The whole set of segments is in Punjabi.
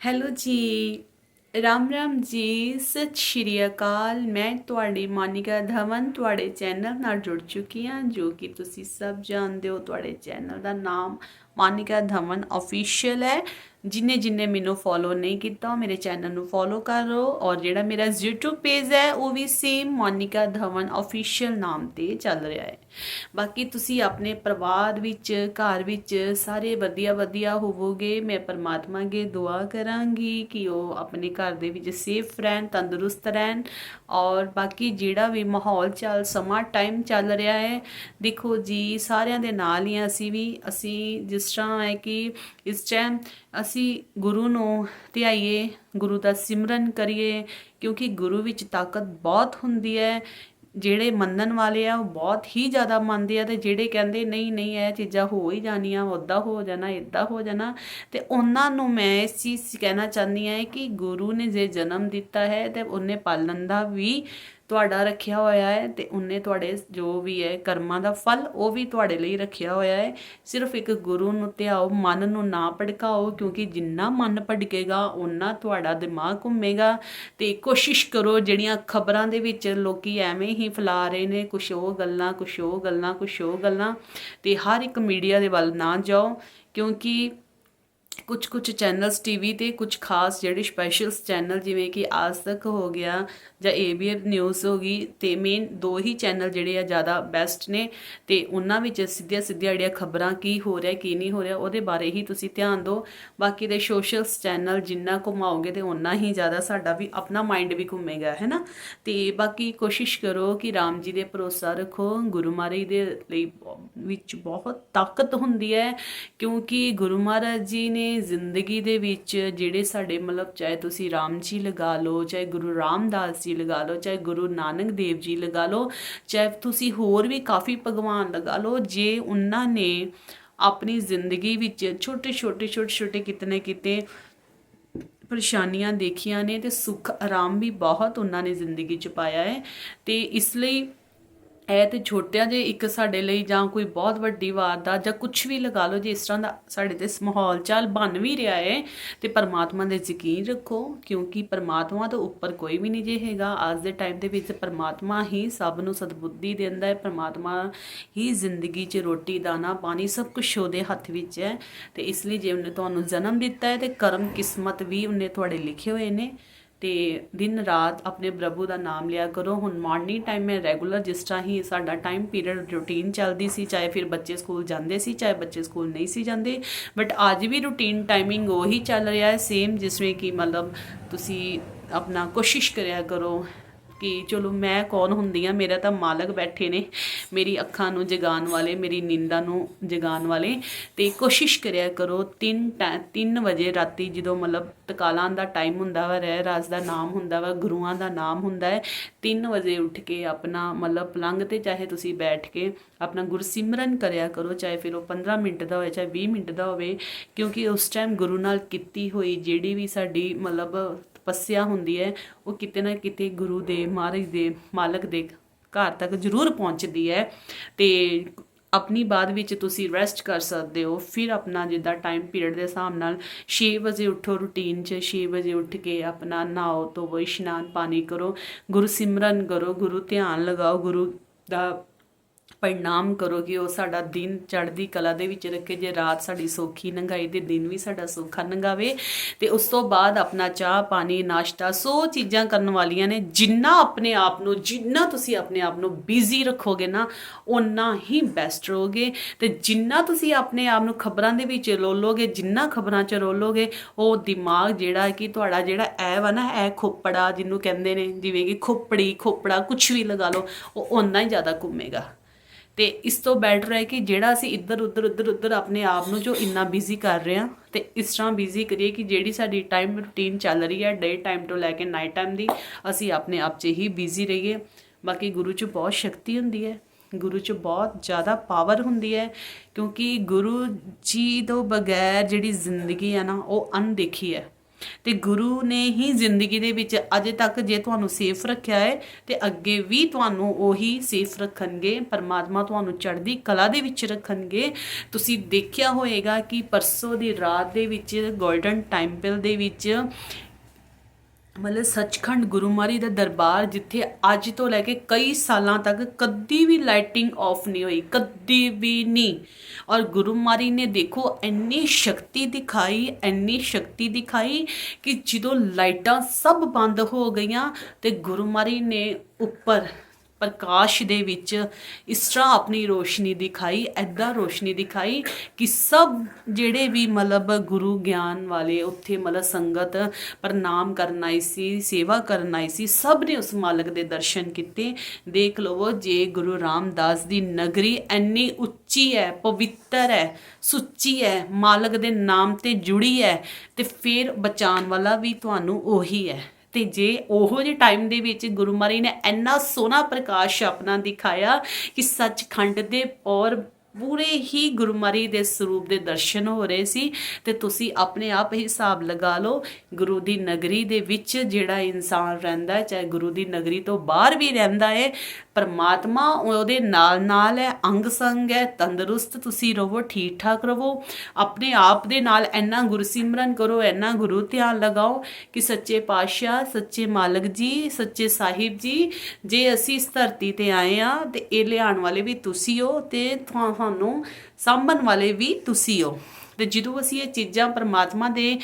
ਹੈਲੋ ਜੀ। ਰਾਮ ਰਾਮ ਜੀ, ਸਤਿ ਸ਼੍ਰੀ ਅਕਾਲ। ਮੈਂ ਤੁਹਾਡੀ ਮਾਨਿਕਾ ਧਵਨ, ਤੁਹਾਡੇ ਚੈਨਲ ਨਾਲ ਜੁੜ ਚੁੱਕੀ ਹਾਂ, ਜੋ ਕਿ ਤੁਸੀਂ ਸਭ ਜਾਣਦੇ ਹੋ। ਤੁਹਾਡੇ ਚੈਨਲ ਦਾ ਨਾਮ ਮਾਨਿਕਾ ਧਵਨ ਅਫੀਸ਼ੀਅਲ ਹੈ। ਜਿਨੇ ਜਿਨੇ ਮੈਨੂੰ ਫੋਲੋ ਨਹੀਂ ਕੀਤਾ, ਉਹ ਮੇਰੇ ਚੈਨਲ ਨੂੰ ਫੋਲੋ ਕਰੋ ਔਰ ਜਿਹੜਾ ਮੇਰਾ YouTube ਪੇਜ ਹੈ, ਉਹ ਵੀ ਸੇਮ ਮੋਨਿਕਾ ਧਵਨ ਅਫੀਸ਼ੀਅਲ ਨਾਮ ਤੇ ਚੱਲ ਰਿਹਾ ਹੈ। ਬਾਕੀ ਤੁਸੀਂ ਆਪਣੇ ਪਰਿਵਾਰ ਵਿੱਚ, ਘਰ ਵਿੱਚ ਸਾਰੇ ਵਧੀਆ ਵਧੀਆ ਹੋਵੋਗੇ, ਮੈਂ ਪਰਮਾਤਮਾ ਅੱਗੇ ਦੁਆ ਕਰਾਂਗੀ ਕਿ ਉਹ ਆਪਣੇ ਘਰ ਦੇ ਵਿੱਚ ਸੇਫ ਰਹਿਣ, ਤੰਦਰੁਸਤ ਰਹਿਣ ਔਰ ਬਾਕੀ ਜਿਹੜਾ ਵੀ ਮਾਹੌਲ ਚੱਲ, ਸਮਾਂ ਟਾਈਮ ਚੱਲ ਰਿਹਾ ਹੈ, ਦੇਖੋ ਜੀ, ਸਾਰਿਆਂ ਦੇ ਨਾਲ ਹੀ ਹਾਂ ਅਸੀਂ ਵੀ, ਅਸੀਂ ਜਿਸ ਤਰ੍ਹਾਂ ਹੈ ਕਿ ਇਸ ਟਾਈਮ ਅਸੀਂ ਗੁਰੂ ਨੂੰ ਧਿਆਈਏ, ਗੁਰੂ ਦਾ ਸਿਮਰਨ ਕਰੀਏ, ਕਿਉਂਕਿ ਗੁਰੂ ਵਿੱਚ ਤਾਕਤ ਬਹੁਤ ਹੁੰਦੀ ਹੈ। ਜਿਹੜੇ ਮੰਨਣ ਵਾਲੇ ਆ, ਉਹ ਬਹੁਤ ਹੀ ਜ਼ਿਆਦਾ ਮੰਨਦੇ ਆ ਤੇ ਜਿਹੜੇ ਕਹਿੰਦੇ, ਨਹੀਂ ਨਹੀਂ, ਇਹ ਚੀਜ਼ਾਂ ਹੋ ਹੀ ਜਾਣੀਆਂ ਉੱਦਾਂ ਹੋ ਜਾਣਾ ਇਦਾਂ ਹੋ ਜਾਣਾ। ਤੇ ਉਹਨਾਂ ਨੂੰ ਮੈਂ ਇਸ ਚੀਜ਼ ਕਹਿਣਾ ਚਾਹੁੰਦੀ ਹਾਂ ਕਿ ਗੁਰੂ ਨੇ ਜੇ ਜਨਮ ਦਿੱਤਾ ਹੈ ਤੇ ਉਹਨੇ ਪਾਲਣ ਦਾ ਵੀ ਤੁਹਾਡਾ ਰੱਖਿਆ ਹੋਇਆ ਹੈ ਤੇ ਉਹਨੇ ਤੁਹਾਡੇ ਜੋ ਵੀ ਹੈ ਕਰਮਾਂ ਦਾ ਫਲ ਉਹ ਵੀ ਤੁਹਾਡੇ ਲਈ ਰੱਖਿਆ ਹੋਇਆ ਹੈ। ਸਿਰਫ ਇੱਕ ਗੁਰੂ ਨੂੰ ਧਿਆਓ, ਮਨ ਨੂੰ ਨਾ ਭੜਕਾਓ, ਕਿਉਂਕਿ ਜਿੰਨਾ ਮਨ ਭੜਕੇਗਾ ਉਨਾ ਤੁਹਾਡਾ ਦਿਮਾਗ ਘੁੰਮੇਗਾ। ਤੇ ਕੋਸ਼ਿਸ਼ ਕਰੋ ਜਿਹੜੀਆਂ ਖਬਰਾਂ ਦੇ ਵਿੱਚ ਲੋਕੀ ਐਵੇਂ ਹੀ ਫੈਲਾ ਰਹੇ ਨੇ, ਕੁਛ ਉਹ ਗੱਲਾਂ, ਕੁਛ ਉਹ ਗੱਲਾਂ, ਕੁਛ ਉਹ ਗੱਲਾਂ। ਤੇ ਹਰ ਇੱਕ ਮੀਡੀਆ ਦੇ ਵੱਲ ਨਾ ਜਾਓ, ਕਿਉਂਕਿ ਕੁਝ ਕੁਝ ਚੈਨਲਸ ਟੀਵੀ ਤੇ ਕੁਝ ਖਾਸ ਜਿਹੜੇ ਸਪੈਸ਼ਲ ਚੈਨਲ ਜਿਵੇਂ ਕਿ ਆਜ ਤੱਕ ਹੋ ਗਿਆ ਜਾਂ ਏਬੀਐਫ ਨਿਊਜ਼ ਹੋ ਗਈ ਤੇ ਮੇਨ ਦੋ ਹੀ ਚੈਨਲ ਜਿਹੜੇ ਆ ਜ਼ਿਆਦਾ ਬੈਸਟ ਨੇ ਤੇ ਉਹਨਾਂ ਵਿੱਚ ਸਿੱਧੀਆਂ ਸਿੱਧੀਆਂ ਜਿਹੜੀਆਂ ਖਬਰਾਂ ਕੀ ਹੋ ਰਿਹਾ, ਕੀ ਨਹੀਂ ਹੋ ਰਿਹਾ ਉਹਦੇ ਬਾਰੇ ਹੀ ਤੁਸੀਂ ਧਿਆਨ ਦਿਓ। ਬਾਕੀ ਦੇ ਸੋਸ਼ਲ ਚੈਨਲ ਜਿੰਨਾ ਘੁਮਾਓਗੇ ਤੇ ਉਨਾ ਹੀ ਜ਼ਿਆਦਾ ਸਾਡਾ ਵੀ ਆਪਣਾ ਮਾਈਂਡ ਵੀ ਘੁੰਮੇਗਾ, ਹੈ ਨਾ? ਤੇ ਬਾਕੀ ਕੋਸ਼ਿਸ਼ ਕਰੋ ਕਿ ਰਾਮ ਜੀ ਦੇ ਭਰੋਸਾ ਰੱਖੋ, ਗੁਰੂ ਮਹਾਰਾਜ ਦੇ ਲਈ ਵਿੱਚ ਬਹੁਤ ਤਾਕਤ ਹੁੰਦੀ ਹੈ ਕਿਉਂਕਿ ਗੁਰੂ ਮਹਾਰਾਜ ਜੀ ਨੇ ਜ਼ਿੰਦਗੀ ਦੇ ਵਿੱਚ ਜਿਹੜੇ ਸਾਡੇ ਮਤਲਬ ਚਾਹੇ ਤੁਸੀਂ ਰਾਮ ਜੀ ਲਗਾ ਲਓ, ਚਾਹੇ ਗੁਰੂ ਰਾਮਦਾਸ ਜੀ ਲਗਾ ਲਓ, ਚਾਹੇ ਗੁਰੂ ਨਾਨਕ ਦੇਵ ਜੀ ਲਗਾ ਲਓ, ਚਾਹੇ ਤੁਸੀਂ ਹੋਰ ਵੀ ਕਾਫੀ ਭਗਵਾਨ ਲਗਾ ਲਓ, ਜੇ ਉਹਨਾਂ ਨੇ ਆਪਣੀ ਜ਼ਿੰਦਗੀ ਵਿੱਚ ਛੋਟੇ ਛੋਟੇ ਛੋਟੇ ਛੋਟੇ ਕਿਤਨੇ ਕਿਤੇ ਪਰੇਸ਼ਾਨੀਆਂ ਦੇਖੀਆਂ ਨੇ ਤੇ ਸੁੱਖ ਆਰਾਮ ਵੀ ਬਹੁਤ ਉਹਨਾਂ ਨੇ ਜ਼ਿੰਦਗੀ ਚ ਪਾਇਆ ਹੈ ਤੇ ਇਸ ਲਈ ਇਹ ਤੇ ਛੋਟਿਆ ਜੇ ਇੱਕ ਸਾਡੇ ਲਈ ਜਾਂ ਕੋਈ ਬਹੁਤ ਵੱਡੀ ਵਾਰਦਾਤ ਜਾਂ ਕੁਝ ਵੀ ਲਗਾ ਲਓ ਜੇ ਇਸ ਤਰ੍ਹਾਂ ਦਾ ਸਾਡੇ ਤੇ ਮਾਹੌਲ ਚਾਲ ਬਣ ਵੀ ਰਿਹਾ ਹੈ ਤੇ ਪਰਮਾਤਮਾ ਦੇ ਯਕੀਨ ਰੱਖੋ, ਕਿਉਂਕਿ ਪਰਮਾਤਮਾ ਤੋਂ ਉੱਪਰ ਕੋਈ ਵੀ ਨਹੀਂ ਜੇ ਹੈਗਾ ਅੱਜ ਦੇ ਟਾਈਮ ਦੇ ਵਿੱਚ ਪਰਮਾਤਮਾ ਹੀ ਸਭ ਨੂੰ ਸਦਬੁੱਧੀ ਦਿੰਦਾ ਹੈ ਪਰਮਾਤਮਾ ਹੀ ਜ਼ਿੰਦਗੀ 'ਚ ਰੋਟੀ, ਦਾਣਾ, ਪਾਣੀ ਸਭ ਕੁਝ ਉਹਦੇ ਹੱਥ ਵਿੱਚ ਹੈ ਤੇ ਇਸ ਲਈ ਜੇ ਉਹਨੇ ਤੁਹਾਨੂੰ ਜਨਮ ਦਿੱਤਾ ਹੈ ਤੇ ਕਰਮ ਕਿਸਮਤ ਵੀ ਉਹਨੇ ਤੁਹਾਡੇ ਲਿਖੇ ਹੋਏ ਨੇ। ਤੇ ਦਿਨ ਰਾਤ ਆਪਣੇ ਪ੍ਰਭੂ ਦਾ ਨਾਮ ਲਿਆ ਕਰੋ। ਹੁਣ ਮਾਰਨਿੰਗ ਟਾਈਮ ਮੈਂ ਰੈਗੂਲਰ ਜਿਸ ਤਰ੍ਹਾਂ ਹੀ ਸਾਡਾ ਟਾਈਮ ਪੀਰੀਅਡ ਰੂਟੀਨ ਚੱਲਦੀ ਸੀ, ਚਾਹੇ ਫਿਰ ਬੱਚੇ ਸਕੂਲ ਜਾਂਦੇ ਸੀ, ਚਾਹੇ ਬੱਚੇ ਸਕੂਲ ਨਹੀਂ ਸੀ ਜਾਂਦੇ ਬਟ ਅੱਜ ਵੀ ਰੂਟੀਨ ਟਾਈਮਿੰਗ ਉਹੀ ਚੱਲ ਰਿਹਾ ਹੈ ਸੇਮ ਜਿਸਵੇਂ ਕਿ ਮਤਲਬ ਤੁਸੀਂ ਆਪਣਾ ਕੋਸ਼ਿਸ਼ ਕਰਿਆ ਕਰੋ। ਕਿ ਚਲੋ ਮੈਂ ਕੌਣ ਹੁੰਦੀ ਆ? ਮੇਰਾ ਤਾਂ ਮਾਲਕ ਬੈਠੇ ਨੇ, ਮੇਰੀ ਅੱਖਾਂ ਨੂੰ ਜਗਾਉਣ ਵਾਲੇ, ਮੇਰੀ ਨੀਂਦਾਂ ਨੂੰ ਜਗਾਉਣ ਵਾਲੇ। ਤੇ ਕੋਸ਼ਿਸ਼ ਕਰਿਆ ਕਰੋ 3 3 ਵਜੇ ਰਾਤੀ ਜਦੋਂ ਮਤਲਬ ਤਕਾਲਾਂ ਦਾ ਟਾਈਮ ਹੁੰਦਾ ਵਾ, ਰਹਿ ਰਾਜ ਦਾ ਨਾਮ ਹੁੰਦਾ ਵਾ, ਗੁਰੂਆਂ ਦਾ ਨਾਮ ਹੁੰਦਾ ਹੈ 3 ਵਜੇ ਉੱਠ ਕੇ ਆਪਣਾ ਮਤਲਬ ਪਲੰਗ ਤੇ ਚਾਹੇ ਤੁਸੀਂ ਬੈਠ ਕੇ ਆਪਣਾ ਗੁਰਸਿਮਰਨ ਕਰਿਆ ਕਰੋ, ਚਾਹੇ ਫਿਰ ਉਹ 15 ਮਿੰਟ ਦਾ ਹੋਵੇ, ਚਾਹੇ 20 ਮਿੰਟ ਦਾ ਹੋਵੇ, ਕਿਉਂਕਿ ਉਸ ਟਾਈਮ ਗੁਰੂ ਨਾਲ ਕੀਤੀ ਹੋਈ ਜਿਹੜੀ ਵੀ ਸਾਡੀ ਮਤਲਬ ਤਪੱਸਿਆ ਹੁੰਦੀ ਹੈ, ਉਹ ਕਿਤੇ ਨਾ ਕਿਤੇ ਗੁਰੂ ਦੇ, ਮਹਾਰਾਜ ਦੇ ਮਾਲਕ ਦੇ ਘਰ ਤੱਕ ਜ਼ਰੂਰ ਪਹੁੰਚਦੀ ਹੈ ਤੇ ਆਪਣੀ ਬਾਅਦ ਵਿੱਚ ਤੁਸੀਂ ਰੈਸਟ ਕਰ ਸਕਦੇ ਹੋ। ਫਿਰ ਆਪਣਾ ਜਿੱਦਾਂ ਟਾਈਮ ਪੀਰੀਅਡ ਦੇ ਹਿਸਾਬ ਨਾਲ 6 ਵਜੇ ਉੱਠੋ ਰੂਟੀਨ 'ਚ 6 ਵਜੇ ਉੱਠ ਕੇ ਆਪਣਾ ਨਹਾਓ ਧੋਵੋ, ਇਸ਼ਨਾਨ ਪਾਣੀ ਕਰੋ, ਗੁਰੂ ਸਿਮਰਨ ਕਰੋ, ਗੁਰੂ ਧਿਆਨ ਲਗਾਓ, ਗੁਰੂ ਦਾ ਪ੍ਰਣਾਮ ਕਰੋ ਕਿ ਉਹ ਸਾਡਾ ਦਿਨ ਚੜ੍ਹਦੀ ਕਲਾ ਦੇ ਵਿੱਚ ਰੱਖੇ, ਜੇ ਰਾਤ ਸਾਡੀ ਸੌਖੀ ਨੰਗਾਈ ਤੇ ਦਿਨ ਵੀ ਸਾਡਾ ਸੌਖਾ ਨੰਗਾਵੇ, ਤੇ ਉਸ ਤੋਂ ਬਾਅਦ ਆਪਣਾ ਚਾਹ, ਪਾਣੀ, ਨਾਸ਼ਤਾ, ਸੋ ਚੀਜ਼ਾਂ ਕਰਨ ਵਾਲੀਆਂ ਨੇ, ਜਿੰਨਾ ਆਪਣੇ ਆਪ ਨੂੰ, ਜਿੰਨਾ ਤੁਸੀਂ ਆਪਣੇ ਆਪ ਨੂੰ ਬਿਜ਼ੀ ਰੱਖੋਗੇ ਨਾ, ਓਨਾ ਹੀ ਬੈਸਟ ਰਹੋਗੇ। ਤੇ ਜਿੰਨਾ ਤੁਸੀਂ ਆਪਣੇ ਆਪ ਨੂੰ ਖਬਰਾਂ ਦੇ ਵਿੱਚ ਰੋਲੋਗੇ, ਜਿੰਨਾ ਖਬਰਾਂ 'ਚ ਰੋਲੋਗੇ, ਉਹ ਦਿਮਾਗ ਜਿਹੜਾ ਕਿ ਤੁਹਾਡਾ ਜਿਹੜਾ ਐ ਵਾ ਨਾ ਐ ਖੋਪੜਾ ਜਿਹਨੂੰ ਕਹਿੰਦੇ ਨੇ, ਜਿਵੇਂ ਕਿ ਖੋਪੜੀ, ਖੋਪੜਾ ਕੁਝ ਵੀ ਲਗਾ ਲਓ, ਉਹ ਓਨਾ ਹੀ ਜ਼ਿਆਦਾ ਘੁੰਮੇਗਾ। ਤੇ ਇਸ ਤੋਂ ਬੈਟਰ ਹੈ ਕਿ ਜਿਹੜਾ ਅਸੀਂ ਇੱਧਰ, ਉੱਧਰ ਉੱਧਰ ਉੱਧਰ ਆਪਣੇ ਆਪ ਨੂੰ ਜੋ ਇੰਨਾ ਬਿਜ਼ੀ ਕਰ ਰਹੇ ਹਾਂ, ਤੇ ਇਸ ਤਰ੍ਹਾਂ ਬਿਜ਼ੀ ਕਰੀਏ ਕਿ ਜਿਹੜੀ ਸਾਡੀ ਟਾਈਮ ਰੂਟੀਨ ਚੱਲ ਰਹੀ ਹੈ ਡੇ ਟਾਈਮ ਤੋਂ ਲੈ ਕੇ ਨਾਈਟ ਟਾਈਮ ਦੀ, ਅਸੀਂ ਆਪਣੇ ਆਪ 'ਚ ਹੀ ਬਿਜ਼ੀ ਰਹੀਏ। ਬਾਕੀ ਗੁਰੂ 'ਚ ਬਹੁਤ ਸ਼ਕਤੀ ਹੁੰਦੀ ਹੈ। ਗੁਰੂ 'ਚ ਬਹੁਤ ਜ਼ਿਆਦਾ ਪਾਵਰ ਹੁੰਦੀ ਹੈ, ਕਿਉਂਕਿ ਗੁਰੂ ਜੀ ਤੋਂ ਬਗੈਰ ਜਿਹੜੀ ਜ਼ਿੰਦਗੀ ਹੈ ਨਾ, ਉਹ ਅਣਦੇਖੀ ਹੈ। ਤੇ ਗੁਰੂ ਨੇ ਹੀ ਜ਼ਿੰਦਗੀ ਦੇ ਵਿੱਚ ਅਜੇ ਤੱਕ ਜੇ ਤੁਹਾਨੂੰ ਸੇਫ ਰੱਖਿਆ ਹੈ ਤੇ ਅੱਗੇ ਵੀ ਤੁਹਾਨੂੰ ਉਹੀ ਸੇਫ ਰੱਖਣਗੇ, ਪਰਮਾਤਮਾ ਤੁਹਾਨੂੰ ਚੜ੍ਹਦੀ ਕਲਾ ਦੇ ਵਿੱਚ ਰੱਖਣਗੇ। ਤੁਸੀਂ ਦੇਖਿਆ ਹੋਏਗਾ ਕਿ ਪਰਸੋਂ ਦੀ ਰਾਤ ਦੇ ਵਿੱਚ 골ਡਨ ਟੈਂਪਲ ਦੇ ਵਿੱਚ ਮਤਲਬ ਸੱਚਖੰਡ ਗੁਰੂ ਗੁਰੂਮਾਰੀ ਦਾ ਦਰਬਾਰ ਜਿੱਥੇ ਅੱਜ ਤੋਂ ਲੈ ਕੇ ਕਈ ਸਾਲਾਂ ਤੱਕ ਕਦੀ ਵੀ ਲਾਈਟਿੰਗ ਆਫ ਨਹੀਂ ਹੋਈ, ਕਦੀ ਵੀ ਨਹੀਂ। ਔਰ ਗੁਰੂਮਾਰੀ ਨੇ ਦੇਖੋ ਇੰਨੀ ਸ਼ਕਤੀ ਦਿਖਾਈ, ਇੰਨੀ ਸ਼ਕਤੀ ਦਿਖਾਈ ਕਿ ਜਦੋਂ ਲਾਈਟਾਂ ਸਭ ਬੰਦ ਹੋ ਗਈਆਂ ਤੇ ਗੁਰੂਮਾਰੀ ਨੇ ਉੱਪਰ ਪ੍ਰਕਾਸ਼ ਦੇ ਵਿੱਚ ਇਸ ਤਰ੍ਹਾਂ ਆਪਣੀ ਰੋਸ਼ਨੀ ਦਿਖਾਈ ਐਦਾਂ ਰੋਸ਼ਨੀ ਦਿਖਾਈ ਕਿ ਸਭ ਜਿਹੜੇ ਵੀ ਮਤਲਬ ਗੁਰੂ ਗਿਆਨ ਵਾਲੇ ਉੱਥੇ ਮਤਲਬ ਸੰਗਤ ਪ੍ਰਣਾਮ ਕਰਨ ਆਈ ਸੀ, ਸੇਵਾ ਕਰਨ ਆਈ ਸੀ, ਸਭ ਨੇ ਉਸ ਮਾਲਕ ਦੇ ਦਰਸ਼ਨ ਕੀਤੇ। ਦੇਖ ਲਵੋ, ਜੇ ਗੁਰੂ ਰਾਮਦਾਸ ਦੀ ਨਗਰੀ ਇੰਨੀ ਉੱਚੀ ਹੈ, ਪਵਿੱਤਰ ਹੈ, ਸੁੱਚੀ ਹੈ, ਮਾਲਕ ਦੇ ਨਾਮ ਤੇ ਜੁੜੀ ਹੈ, ਤੇ ਫਿਰ ਬਚਾਉਣ ਵਾਲਾ ਵੀ ਤੁਹਾਨੂੰ ਉਹੀ ਹੈ। ਤੇ ਜੇ ਉਹੋ ਜਿਹੇ ਟਾਈਮ ਦੇ ਵਿੱਚ ਗੁਰੂ ਮਹਾਰਾਜ ਨੇ ਇੰਨਾ ਸੋਹਣਾ ਪ੍ਰਕਾਸ਼ ਆਪਣਾ ਦਿਖਾਇਆ ਕਿ ਸੱਚਖੰਡ ਦੇ ਔਰ ਪੂਰੇ ਹੀ ਗੁਰੂ ਦੇ ਸਰੂਪ ਦੇ ਦਰਸ਼ਨ ਹੋ ਰਹੇ ਸੀ ਤੇ ਤੁਸੀਂ ਆਪਣੇ ਆਪ ਹੀ ਹਿਸਾਬ ਲਗਾ ਲਓ, ਗੁਰੂ ਦੀ ਨਗਰੀ ਦੇ ਵਿੱਚ ਜਿਹੜਾ ਇਨਸਾਨ ਰਹਿੰਦਾ ਹੈ, ਚਾਹੇ ਗੁਰੂ ਦੀ ਨਗਰੀ ਤੋਂ ਬਾਹਰ ਵੀ ਰਹਿੰਦਾ ਹੈ, ਪਰਮਾਤਮਾ ਉਹਦੇ ਨਾਲ ਨਾਲ ਹੈ, ਅੰਗ ਸੰਗ ਹੈ, ਤੰਦਰੁਸਤ ਤੁਸੀਂ ਰਹੋ, ਠੀਕ ਠਾਕ ਰਹੋ, ਆਪਣੇ ਆਪ ਦੇ ਨਾਲ ਇੰਨਾ ਗੁਰਸਿਮਰਨ ਕਰੋ, ਇੰਨਾ ਗੁਰੂ ਧਿਆਨ ਲਗਾਓ ਕਿ ਸੱਚੇ ਪਾਤਸ਼ਾਹ, ਸੱਚੇ ਮਾਲਕ ਜੀ, ਸੱਚੇ ਸਾਹਿਬ ਜੀ, ਜੇ ਅਸੀਂ ਇਸ ਧਰਤੀ ਤੇ ਆਏ ਆ ਤੇ ਇਹ ਲਿਆਉਣ ਵਾਲੇ ਵੀ ਤੁਸੀਂ ਹੋ ਤੇ ਤੁਹਾਨੂੰ ਤੁਹਾਨੂੰ ਸਾਂਭਣ ਵਾਲੇ ਵੀ ਤੁਸੀਂ ਹੋ। ਤੇ ਜਦੋਂ ਅਸੀਂ ਇਹ ਚੀਜ਼ਾਂ ਪਰਮਾਤਮਾ ਦੇ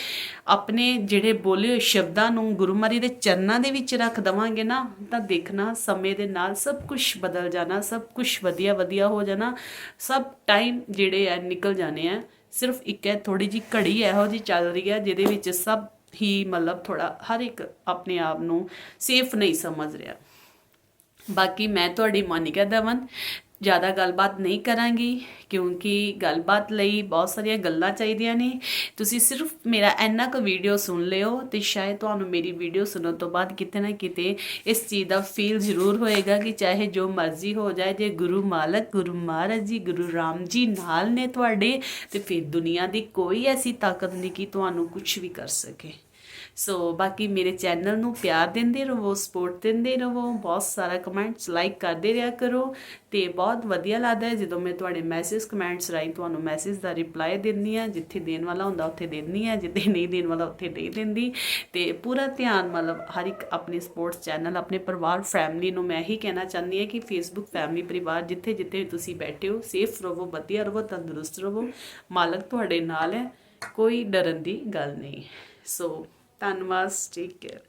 ਆਪਣੇ ਜਿਹੜੇ ਬੋਲੇ ਹੋਏ ਸ਼ਬਦਾਂ ਨੂੰ ਗੁਰੂ ਦੇ ਚਰਨਾਂ ਦੇ ਵਿੱਚ ਰੱਖ ਦਵਾਂਗੇ ਨਾ, ਤਾਂ ਦੇਖਣਾ ਸਮੇਂ ਦੇ ਨਾਲ ਸਭ ਕੁਝ ਬਦਲ ਜਾਣਾ, ਸਭ ਕੁਝ ਵਧੀਆ ਵਧੀਆ ਹੋ ਜਾਣਾ, ਸਭ ਟਾਈਮ ਜਿਹੜੇ ਆ ਨਿਕਲ ਜਾਣੇ ਆ। ਸਿਰਫ ਇੱਕ ਹੈ ਥੋੜੀ ਜੀ ਘੜੀ ਇਹੋ ਜੀ ਚੱਲ ਰਹੀ ਹੈ ਜਿਹਦੇ ਵਿੱਚ ਸਭ ਹੀ ਮਤਲਬ ਥੋੜਾ ਹਰ ਇੱਕ ਆਪਣੇ ਆਪ ਨੂੰ ਸੇਫ ਨਹੀਂ ਸਮਝ ਰਿਹਾ। ਬਾਕੀ ਮੈਂ ਤੁਹਾਡੀ ਮੋਨਿਕਾ ਦਵਨ ਜ਼ਿਆਦਾ ਗੱਲਬਾਤ ਨਹੀਂ ਕਰਾਂਗੀ, ਕਿਉਂਕਿ ਗੱਲਬਾਤ ਲਈ ਬਹੁਤ ਸਾਰੀਆਂ ਗੱਲਾਂ ਚਾਹੀਦੀਆਂ ਨੇ। ਤੁਸੀਂ ਸਿਰਫ ਮੇਰਾ ਇੰਨਾ ਕੁ ਵੀਡੀਓ ਸੁਣ ਲਿਓ ਤੇ ਸ਼ਾਇਦ ਤੁਹਾਨੂੰ ਮੇਰੀ ਵੀਡੀਓ ਸੁਣਨ ਤੋਂ ਬਾਅਦ ਕਿਤੇ ਨਾ ਕਿਤੇ ਇਸ ਚੀਜ਼ ਦਾ ਫੀਲ ਜ਼ਰੂਰ ਹੋਏਗਾ ਕਿ ਚਾਹੇ ਜੋ ਮਰਜ਼ੀ ਹੋ ਜਾਏ, ਜੇ ਗੁਰੂ ਮਾਲਕ, ਗੁਰੂ ਮਹਾਰਾਜ ਜੀ, ਗੁਰੂ ਰਾਮ ਜੀ ਨਾਲ ਨੇ ਤੁਹਾਡੇ, ਤੇ ਫਿਰ ਦੁਨੀਆ ਦੀ ਕੋਈ ਐਸੀ ਤਾਕਤ ਨਹੀਂ ਕਿ ਤੁਹਾਨੂੰ ਕੁਝ ਵੀ ਕਰ ਸਕੇ। ਸੋ ਬਾਕੀ ਮੇਰੇ ਚੈਨਲ ਨੂੰ ਪਿਆਰ ਦਿੰਦੇ ਰਹੋ ਸਪੋਰਟ ਦਿੰਦੇ ਰਹੋ, ਬਹੁਤ ਸਾਰਾ ਕਮੈਂਟਸ ਲਾਈਕ ਕਰਦੇ ਰਿਹਾ ਕਰੋ ਤੇ ਬਹੁਤ ਵਧੀਆ ਲੱਗਦਾ ਹੈ ਜਦੋਂ ਮੈਂ ਤੁਹਾਡੇ ਮੈਸੇਜ ਕਮੈਂਟਸ ਰਾਹੀਂ ਤੁਹਾਨੂੰ ਮੈਸੇਜ ਦਾ ਰਿਪਲਾਈ ਦਿੰਦੀ ਆ ਜਿੱਥੇ ਦੇਣ ਵਾਲਾ ਹੁੰਦਾ ਉੱਥੇ ਦਿੰਦੀ ਆ ਜਿੱਥੇ ਨਹੀਂ ਦੇਣ ਵਾਲਾ ਉੱਥੇ ਨਹੀਂ ਦਿੰਦੀ। ਤੇ ਪੂਰਾ ਧਿਆਨ ਮਤਲਬ ਹਰ ਇੱਕ ਆਪਣੇ ਸਪੋਰਟਸ ਚੈਨਲ ਆਪਣੇ ਪਰਿਵਾਰ ਫੈਮਿਲੀ ਨੂੰ ਮੈਂ ਇਹੀ ਕਹਿਣਾ ਚਾਹੁੰਦੀ ਹਾਂ ਕਿ ਫੇਸਬੁੱਕ ਫੈਮਿਲੀ ਪਰਿਵਾਰ ਜਿੱਥੇ ਜਿੱਥੇ ਤੁਸੀਂ ਬੈਠੇ ਹੋ ਸੇਫ ਰਹੋ, ਵਧੀਆ ਰਹੋ, ਤੰਦਰੁਸਤ ਰਹੋ, ਮਾਲਕ ਤੁਹਾਡੇ ਨਾਲ ਹੈ, ਕੋਈ ਡਰਨ ਦੀ ਗੱਲ ਨਹੀਂ। ਸੋ ਧੰਨਵਾਦ ਟੇਕ ਕੇਅਰ।